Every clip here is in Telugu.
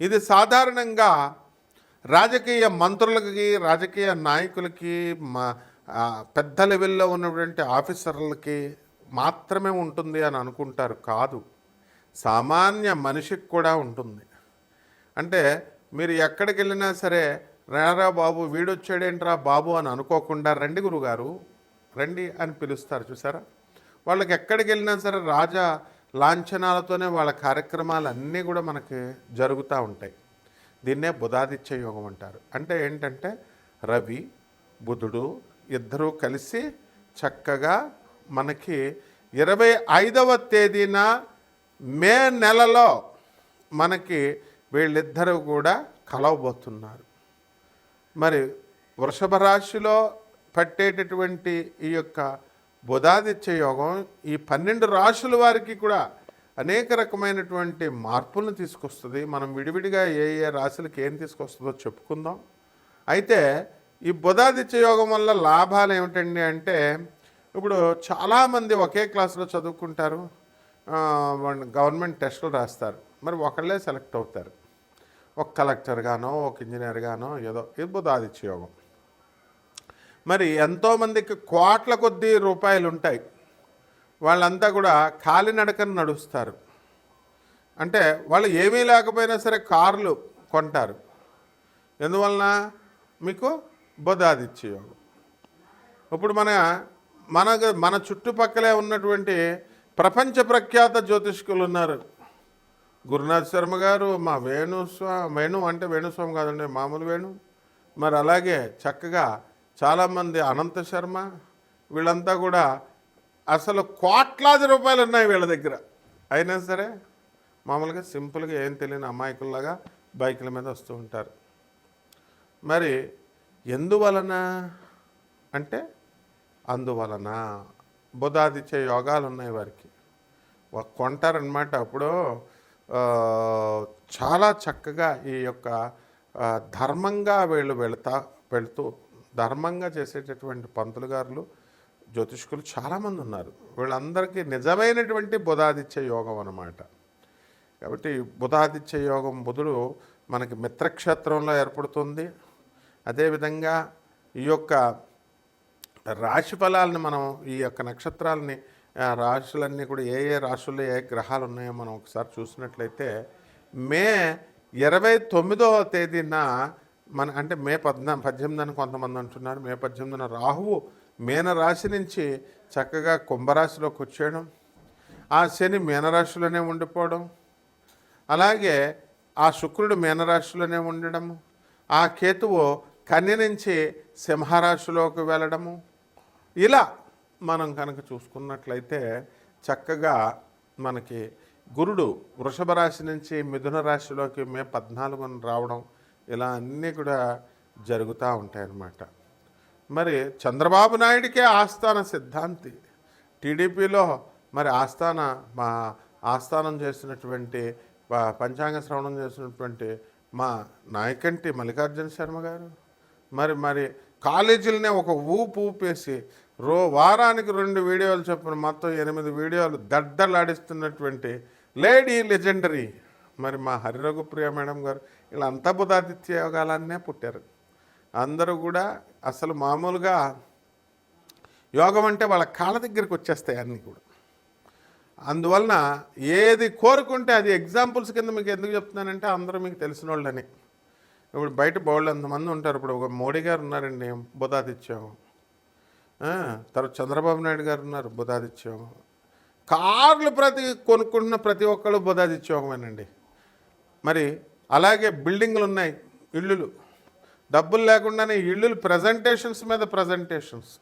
ఇది సాధారణంగా రాజకీయ మంత్రులకి రాజకీయ నాయకులకి మా పెద్ద లెవెల్లో ఉన్నటువంటి ఆఫీసర్లకి మాత్రమే ఉంటుంది అని అనుకుంటారు. కాదు. సామాన్య మనిషికి కూడా ఉంటుంది. అంటే మీరు ఎక్కడికి వెళ్ళినా సరే రారా బాబు వీడొచ్చాడేంట్రా బాబు అని అనుకోకుండా రండి గురుగారు రండి అని పిలుస్తారు చూసారా? వాళ్ళకి ఎక్కడికి వెళ్ళినా సరే రాజా లాంఛనాలతోనే వాళ్ళ కార్యక్రమాలు అన్నీ కూడా మనకి జరుగుతూ ఉంటాయి. దీన్నే బుధాదిత్య యోగం అంటారు. అంటే ఏంటంటే రవి బుధుడు ఇద్దరూ కలిసి చక్కగా మనకి ఇరవై ఐదవ తేదీన మే నెలలో మనకి వీళ్ళిద్దరూ కూడా కలవబోతున్నారు. మరి వృషభ రాశిలో పట్టేటటువంటి ఈ యొక్క బుధాదిత్య యోగం ఈ పన్నెండు రాశుల వారికి కూడా అనేక రకమైనటువంటి మార్పులను తీసుకొస్తుంది. మనం విడివిడిగా ఏ ఏ రాశులకి ఏం తీసుకొస్తుందో చెప్పుకుందాం. అయితే ఈ బుధాదిత్య యోగం వల్ల లాభాలు ఏమిటండి అంటే ఇప్పుడు చాలామంది ఒకే క్లాసులో చదువుకుంటారు. గవర్నమెంట్ టెస్టులు రాస్తారు. మరి ఒకళ్ళే సెలెక్ట్ అవుతారు. ఒక కలెక్టర్ గానో ఒక ఇంజనీర్ గానో ఏదో ఇది బుధాదిత్య యోగం. మరి ఎంతోమందికి కోట్ల కొద్దీ రూపాయలు ఉంటాయి. వాళ్ళంతా కూడా కాలినడకన నడుస్తారు. అంటే వాళ్ళు ఏమీ లేకపోయినా సరే కార్లు కొంటారు. ఎందువలన? మీకు బుధాదిత్య యోగం ఇప్పుడు మన మన మన చుట్టుపక్కలే ఉన్నటువంటి ప్రపంచ ప్రఖ్యాత జ్యోతిష్కులు ఉన్నారు. గురునాథ్ శర్మ గారు మా వేణుస్వా వేణు అంటే వేణుస్వామి కాదండి మామూలు వేణు. మరి అలాగే చక్కగా చాలామంది అనంత శర్మ వీళ్ళంతా కూడా అసలు కోట్లాది రూపాయలు ఉన్నాయి వీళ్ళ దగ్గర. అయినా సరే మామూలుగా సింపుల్గా ఏం తెలియని అమాయకుల్లాగా బైకుల మీద వస్తూ ఉంటారు. మరి ఎందువలన అంటే అందువలన బుధాదిచ్చే యోగాలు ఉన్నాయి వారికి. కొంటారనమాట అప్పుడు చాలా చక్కగా ఈ యొక్క ధర్మంగా వీళ్ళు వెళతా వెళుతూ ధర్మంగా చేసేటటువంటి పంతులు గారులు జ్యోతిష్కులు చాలామంది ఉన్నారు. వీళ్ళందరికీ నిజమైనటువంటి బుధాదిత్య యోగం అన్నమాట. కాబట్టి బుధాదిత్య యోగం బుధుడు మనకి మిత్రక్షేత్రంలో ఏర్పడుతుంది. అదేవిధంగా ఈ యొక్క రాశి ఫలాలని మనం ఈ యొక్క నక్షత్రాలని రాశులన్నీ కూడా ఏ ఏ రాశుల్లో ఏ గ్రహాలు ఉన్నాయో మనం ఒకసారి చూసినట్లయితే మే ఇరవై తొమ్మిదవ తేదీన మన అంటే మే పద్నా పద్దెనిమిది అని కొంతమంది అంటున్నారు. మే పద్దెనిమిదిన రాహువు మీన రాశి నుంచి చక్కగా కుంభరాశిలోకి వచ్చేయడం ఆ శని మీనరాశిలోనే ఉండిపోవడం అలాగే ఆ శుక్రుడు మీనరాశిలోనే ఉండడము ఆ కేతువు కన్య నుంచి సింహరాశిలోకి వెళ్ళడము ఇలా మనం కనుక చూసుకున్నట్లయితే చక్కగా మనకి గురుడు వృషభ రాశి నుంచి మిథున రాశిలోకి మే పద్నాలుగున రావడం ఇలా అన్నీ కూడా జరుగుతూ ఉంటాయన్నమాట. మరి చంద్రబాబు నాయుడికే ఆస్థాన సిద్ధాంతి. టీడీపీలో మరి ఆస్థాన మా ఆస్థానం చేసినటువంటి పంచాంగ శ్రవణం చేసినటువంటి మా నాయకంటి మల్లికార్జున శర్మ గారు. మరి మరి కాలేజీలనే ఒక ఊపు ఊపేసి రో వారానికి రెండు వీడియోలు చొప్పున మొత్తం ఎనిమిది వీడియోలు దడ్డలాడిస్తున్నటువంటి లేడీ లెజెండరీ. మరి మా హరిరఘుప్రియ మేడం గారు వీళ్ళంతా బుధాదిత్య యోగాలన్నే పుట్టారు. అందరూ కూడా అసలు మామూలుగా యోగం అంటే వాళ్ళ కాళ్ళ దగ్గరికి వచ్చేస్తాయి అన్నీ కూడా. అందువలన ఏది కోరుకుంటే అది ఎగ్జాంపుల్స్ కింద మీకు ఎందుకు చెప్తున్నానంటే అందరూ మీకు తెలిసిన వాళ్ళని. ఇప్పుడు బయట బోళ్ళు అంతమంది ఉంటారు. ఇప్పుడు ఒక మోడీ గారు ఉన్నారండి బుధాదిత్యం. తర్వాత చంద్రబాబు నాయుడు గారు ఉన్నారు బుధాదిత్యం. కార్లు ప్రతి కొనుక్కుంటున్న ప్రతి ఒక్కళ్ళు బుధాదిత్యోగమేనండి మరి అలాగే బిల్డింగ్లు ఉన్నాయి ఇళ్ళు డబ్బులు లేకుండానే ఇళ్ళు ప్రజెంటేషన్స్ మీద ప్రజెంటేషన్స్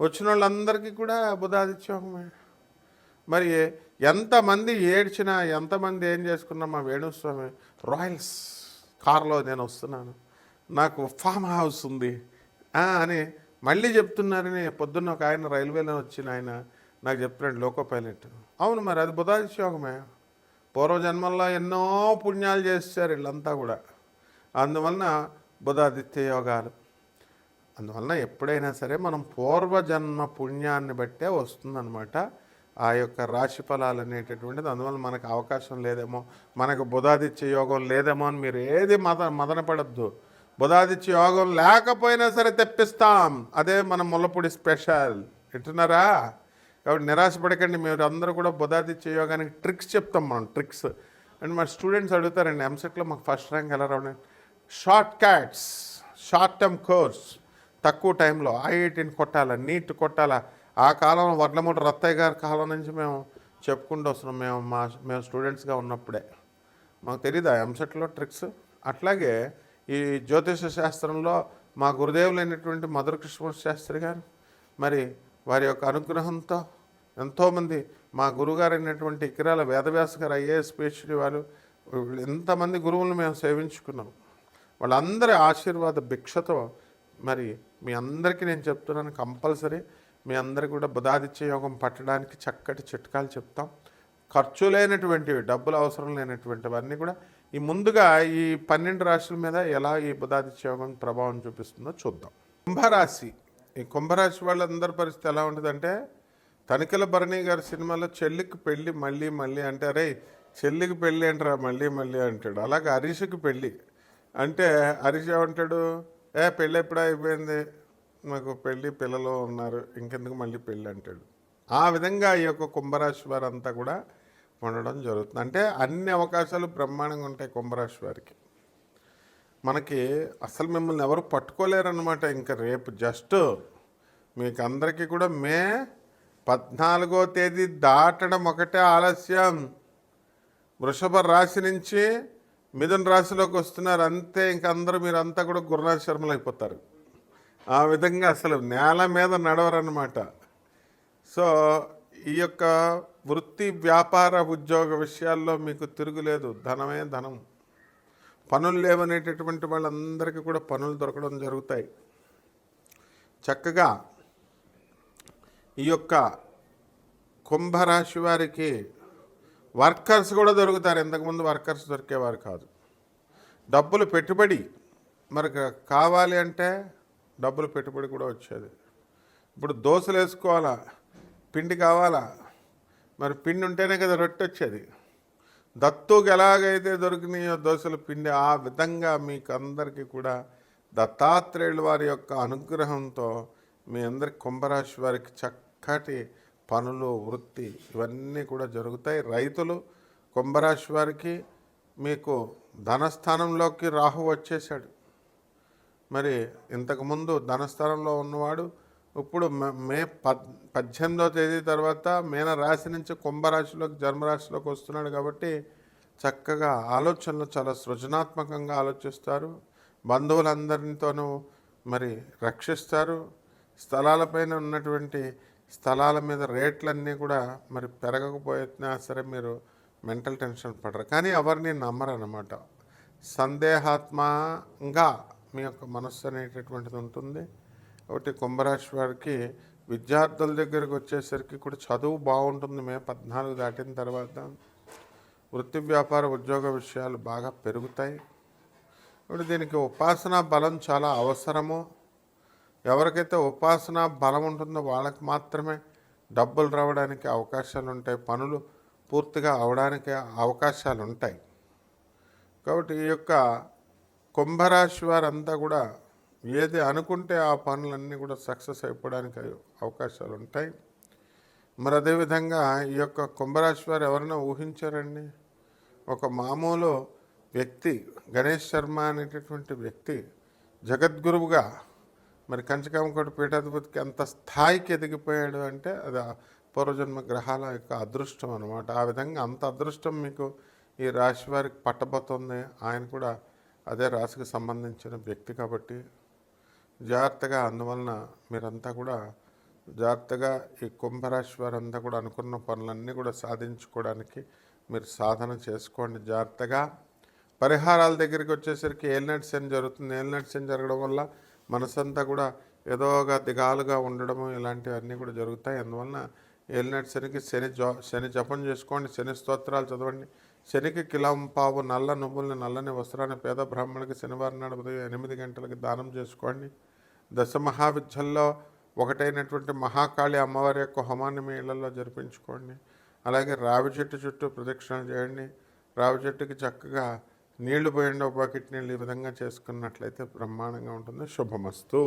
వచ్చిన వాళ్ళందరికీ కూడా బుధాదిత్యోగమే మరి ఎంతమంది ఏడ్చినా ఎంతమంది ఏం చేసుకున్నా మా వేణుస్వామి రాయల్స్ కార్లో నేను వస్తున్నాను. నాకు ఫామ్ హౌస్ ఉంది. అని మళ్ళీ చెప్తున్నారని పొద్దున్న ఒక ఆయన రైల్వేలో వచ్చిన ఆయన నాకు చెప్తున్నాడు లోకో పైలట్. అవును మరి అది బుధాదిత్యోగమే పూర్వజన్మల్లో ఎన్నో పుణ్యాలు చేశారు వీళ్ళంతా కూడా. అందువలన బుధాదిత్య యోగాలు. అందువలన ఎప్పుడైనా సరే మనం పూర్వజన్మ పుణ్యాన్ని బట్టే వస్తుందన్నమాట. ఆ యొక్క రాశి ఫలాలు అనేటటువంటిది. అందువల్ల మనకు అవకాశం లేదేమో మనకు బుధాదిత్య యోగం లేదేమో అని మీరు ఏది మద మదనపడద్దు. బుధాదిత్య యోగం లేకపోయినా సరే తెప్పిస్తాం. అదే మన ముల్లపూడి స్పెషల్. వింటున్నారా? కాబట్టి నిరాశపడకండి మీరు అందరూ కూడా బుధాదిత్య యోగానికి ట్రిక్స్ చెప్తాం మనం ట్రిక్స్. అండ్ మా స్టూడెంట్స్ అడుగుతారండి ఎంసెట్లో మాకు ఫస్ట్ ర్యాంక్ ఎలా రావడం? Shortcuts short term course తక్కువ టైంలో ఐఐటీని కొట్టాలా నీట్ కొట్టాలా? ఆ కాలంలో వడ్లమూట రత్తయ్య గారి కాలం నుంచి మేము చెప్పుకుంటూ వస్తున్నాం మేము మా మేము స్టూడెంట్స్గా ఉన్నప్పుడే. మాకు తెలియదు ఆ ఎంసెట్లో ట్రిక్స్? అట్లాగే ఈ జ్యోతిష శాస్త్రంలో మా గురుదేవులైనటువంటి మధుర కృష్ణ శాస్త్రి గారు మరి వారి యొక్క అనుగ్రహంతో ఎంతోమంది మా గురుగారు అయినటువంటి ఇకిరాల వేదవ్యాస గారు ఐఏఎస్ పిహెచ్డి వారు ఎంతమంది గురువులను మేము సేవించుకున్నాం. వాళ్ళందరి ఆశీర్వాద భిక్షతో మరి మీ అందరికీ నేను చెప్తున్నాను కంపల్సరీ మీ అందరికీ కూడా బుధాదిత్య యోగం పట్టడానికి చక్కటి చిట్కాలు చెప్తాం. ఖర్చు లేనటువంటివి డబ్బులు అవసరం లేనటువంటివన్నీ కూడా ఈ ముందుగా ఈ పన్నెండు రాశుల మీద ఎలా ఈ బుధాదిత్య యోగం ప్రభావం చూపిస్తుందో చూద్దాం. కుంభరాశి. ఈ కుంభరాశి వాళ్ళందరి పరిస్థితి ఎలా ఉంటుందంటే తనికెల భరణి గారి సినిమాలో చెల్లికి పెళ్ళి మళ్ళీ మళ్ళీ అంటే అరే చెల్లికి పెళ్ళి అంటారా మళ్ళీ మళ్ళీ అంటాడు. అలాగే హరీష్కి పెళ్ళి. అంటే హరీష్ ఏమంటాడు? ఏ పెళ్ళి ఎప్పుడో అయిపోయింది? నాకు పెళ్ళి పిల్లలు ఉన్నారు ఇంకెందుకు మళ్ళీ పెళ్ళి అంటాడు. ఆ విధంగా ఈ యొక్క కుంభరాశి వారంతా కూడా ఉండడం జరుగుతుంది. అంటే అన్ని అవకాశాలు బ్రహ్మాండంగా ఉంటాయి కుంభరాశి వారికి. మనకి అసలు మిమ్మల్ని ఎవరు పట్టుకోలేరన్నమాట. ఇంకా రేపు జస్ట్ మీకు అందరికీ కూడా మే పద్నాలుగో తేదీ దాటడం ఒకటే ఆలస్యం. వృషభ రాశి నుంచి మిథున రాశిలోకి వస్తున్నారు. అంతే ఇంక అందరూ మీరు అంతా కూడా గురునాథ శర్మలు అయిపోతారు ఆ విధంగా అసలు నేల మీద నడవరన్నమాట. సో ఈ యొక్క వృత్తి వ్యాపార ఉద్యోగ విషయాల్లో మీకు తిరుగులేదు. ధనమే ధనం. పనులు లేవనేటటువంటి వాళ్ళందరికీ కూడా పనులు దొరకడం జరుగుతాయి. చక్కగా ఈ యొక్క కుంభరాశి వారికి వర్కర్స్ కూడా దొరుకుతారు. ఇంతకుముందు వర్కర్స్ దొరికేవారు కాదు. డబ్బులు పెట్టుబడి మరి కావాలి అంటే డబ్బులు పెట్టుబడి కూడా వచ్చేది. ఇప్పుడు దోశలు వేసుకోవాలా? పిండి కావాలా? మరి పిండి ఉంటేనే కదా రొట్టె వచ్చేది. దత్తుకు ఎలాగైతే దొరికినాయో దోశల పిండి ఆ విధంగా మీకు అందరికీ కూడా దత్తాత్రేయుల వారి యొక్క అనుగ్రహంతో మీ అందరి కుంభరాశి వారికి చక్కటి పనులు వృత్తి ఇవన్నీ కూడా జరుగుతాయి. రైతులు కుంభరాశి వారికి మీకు ధనస్థానంలోకి రాహు వచ్చేసాడు మరి ఇంతకుముందు ధనస్థానంలో ఉన్నవాడు ఇప్పుడు మే- మే తేదీ తర్వాత మేన రాశి నుంచి కుంభరాశిలోకి జన్మరాశిలోకి వస్తున్నాడు కాబట్టి చక్కగా ఆలోచనలు చాలా సృజనాత్మకంగా ఆలోచిస్తారు. బంధువులందరితోనూ మరి రక్షిస్తారు. స్థలాలపైన ఉన్నటువంటి స్థలాల మీద రేట్లన్నీ కూడా మరి పెరగకపోయినా సరే మీరు మెంటల్ టెన్షన్ పడరు. కానీ ఎవరిని నమ్మరు అనమాట సందేహాత్మకంగా మీ యొక్క మనస్సు అనేటటువంటిది ఉంటుంది. ఒకటి కుంభరాశి వారికి విద్యార్థుల దగ్గరికి వచ్చేసరికి కూడా చదువు బాగుంటుంది. మే పద్నాలుగు దాటిన తర్వాత వృత్తి వ్యాపార ఉద్యోగ విషయాలు బాగా పెరుగుతాయి. ఇప్పుడు దీనికి ఉపాసనా బలం చాలా అవసరము. ఎవరికైతే ఉపాసన బలం ఉంటుందో వాళ్ళకి మాత్రమే డబ్బులు రావడానికి అవకాశాలు ఉంటాయి పనులు పూర్తిగా అవడానికి అవకాశాలు ఉంటాయి. కాబట్టి ఈ యొక్క కుంభరాశి వారంతా కూడా ఏది అనుకుంటే ఆ పనులన్నీ కూడా సక్సెస్ అయిపోవడానికి అవకాశాలు ఉంటాయి. మరి అదేవిధంగా ఈ యొక్క కుంభరాశి వారు ఎవరైనా ఊహించారండి? ఒక మామూలు వ్యక్తి గణేష్ శర్మ అనేటటువంటి వ్యక్తి జగద్గురువుగా మరి కంచకామకోటి పీఠాధిపతికి ఎంత స్థాయికి ఎదిగిపోయాడు అంటే అది పూర్వజన్మ గ్రహాల యొక్క అదృష్టం అనమాట ఆ విధంగా అంత అదృష్టం మీకు ఈ రాశి వారికి పట్టబోతుంది. ఆయన కూడా అదే రాశికి సంబంధించిన వ్యక్తి కాబట్టి జాగ్రత్తగా అందువలన మీరంతా కూడా జాగ్రత్తగా ఈ కుంభరాశి వారంతా కూడా అనుకున్న పనులన్నీ కూడా సాధించుకోవడానికి మీరు సాధన చేసుకోండి. జాగ్రత్తగా పరిహారాల దగ్గరికి వచ్చేసరికి ఏల్నట్స్ ఏం జరుగుతుంది. ఏలినట్ ఏం జరగడం వల్ల మనసంతా కూడా ఏదోగా దిగాలుగా ఉండడము ఇలాంటివన్నీ కూడా జరుగుతాయి. అందువలన ఏలినట్ శనికి శని శని జపం చేసుకోండి శని స్తోత్రాలు చదవండి. శనికి కిలం పావు నల్ల నువ్వుల్ని నల్లని వస్త్రాన్ని పేద బ్రాహ్మణులకి శనివారం నాడు ఉదయం ఎనిమిది గంటలకి దానం చేసుకోండి. దశ మహావిద్యల్లో ఒకటైనటువంటి మహాకాళి అమ్మవారి యొక్క హోమాన్ని మీ ఇళ్ళలో జరిపించుకోండి. అలాగే రావి చెట్టు చుట్టూ ప్రదక్షిణ చేయండి. రావి చెట్టుకి చక్కగా నీళ్ళు పోయండి ఒక బకెట్ నీళ్ళు ఈ విధంగా చేసుకున్నట్లయితే బ్రహ్మాండంగా ఉంటుంది. శుభమస్తు.